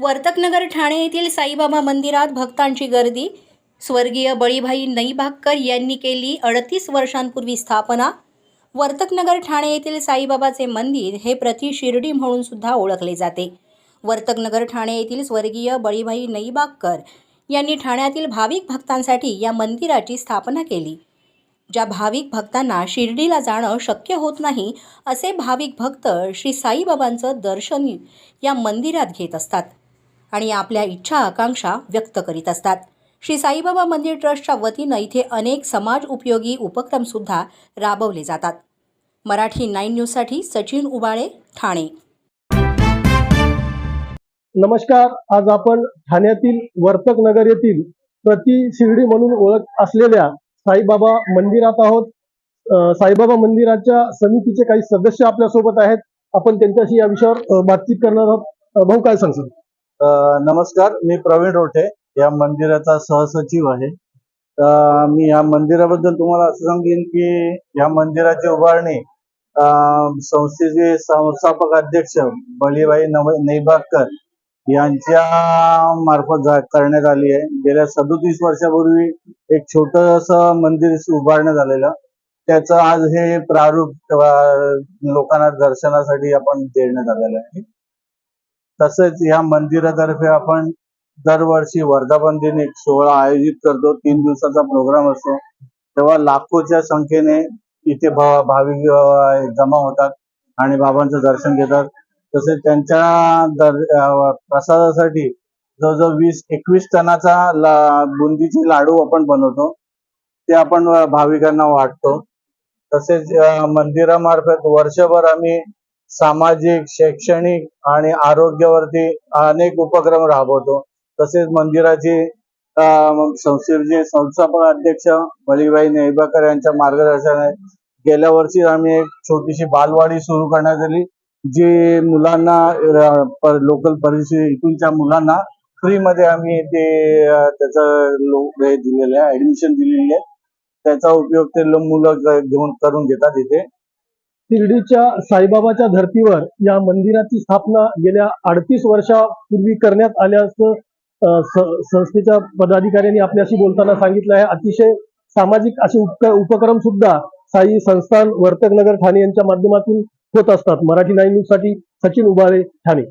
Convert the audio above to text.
वर्तकनगर ठाणे येथील साईबाबा मंदिरात भक्तांची गर्दी. स्वर्गीय बळीभाई नईभाकर यांनी केली अडतीस वर्षांपूर्वी स्थापना. वर्तकनगर ठाणे येथील साईबाबाचे मंदिर हे प्रति शिर्डी म्हणून सुद्धा ओळखले जाते. वर्तकनगर ठाणे येथील स्वर्गीय बळीभाई नईबागकर यांनी ठाण्यातील भाविक भक्तांसाठी या मंदिराची स्थापना केली. ज्या भाविक भक्तांना शिर्डीला जाणं शक्य होत नाही असे भाविक भक्त श्री साईबाबांचं दर्शन या मंदिरात घेत असतात. आणि आपल्या इच्छा आकांक्षा व्यक्त करीत असतात. श्री साईबाबा मंदिर ट्रस्टच्या वतीनं इथे अनेक समाज उपयोगी उपक्रमसुद्धा राबवले जातात. मराठी नाईन न्यूजसाठी सचिन उबाळे ठाणे. नमस्कार. आज आपण ठाण्यातील वर्तक नगर येथील प्रति शिर्डी म्हणून ओळख असलेल्या साईबाबा मंदिरात आहोत. साईबाबा मंदिराच्या समितीचे काही सदस्य आपल्यासोबत आहेत. आपण त्यांच्याशी या विषयावर बातचीत करणार आहोत. भाऊ काय सांगतो नमस्कार मी प्रवीण रोठे या मंदिराचा सहसचिव आहे. मी या मंदिराबद्दल तुम्हाला असं सांगेन की या मंदिराची उभारणी संस्थेचे संस्थापक अध्यक्ष बळीबाई नव यांच्या मार्फत करण्यात आली आहे. गेल्या सदोतीस वर्षापूर्वी एक छोटस मंदिर उभारण्यात आलेलं. त्याचं आज हे प्रारूप लोकांना दर्शनासाठी आपण देण्यात आलेलं आहे. तसेच या मंदिरातर्फे आपण दरवर्षी वर्धापन दिन एक सोहळा आयोजित करतो. तीन दिवसाचा प्रोग्राम असतो. तेव्हा लाखोच्या संख्येने इथे भा- भाविक जमा होतात आणि बाबांचं दर्शन घेतात. तसेच त्यांच्या दर प्रसादासाठी जवळजवळ वीस एकवीस टनाचा ला- बुंदीचे लाडू आपण बनवतो. ते आपण भाविकांना वाटतो. तसेच मंदिरामार्फत वर्षभर आम्ही सामाजिक शैक्षणिक आणि आरोग्यावरती अनेक उपक्रम राबवतो. तसेच मंदिराचे संस्थेचे संस्थापक अध्यक्ष मलिकबाई नेबाकर यांच्या मार्गदर्शनाने गेल्या वर्षी आम्ही एक छोटीशी बालवाडी सुरू करण्यात आली जी मुलांना लोकल परिस्थिती इथूनच्या मुलांना फ्रीमध्ये आम्ही ते त्याचं हे दिलेलं आहे ऍडमिशन दिलेली आहे. त्याचा उपयोग ते मुलं घेऊन करून घेतात इथे. शिर्डीच्या साईबाबाच्या धर्तीवर या मंदिराची स्थापना गेल्या अडतीस वर्षापूर्वी करण्यात आल्याचं संस्थेच्या पदाधिकाऱ्यांनी आपल्याशी बोलताना सांगितलं आहे. अतिशय सामाजिक असे उपक्रम सुद्धा साई संस्थान वर्तक नगर ठाणे यांच्या माध्यमातून होत असतात. मराठी नाईन न्यूजसाठी सचिन उबाळे ठाणे.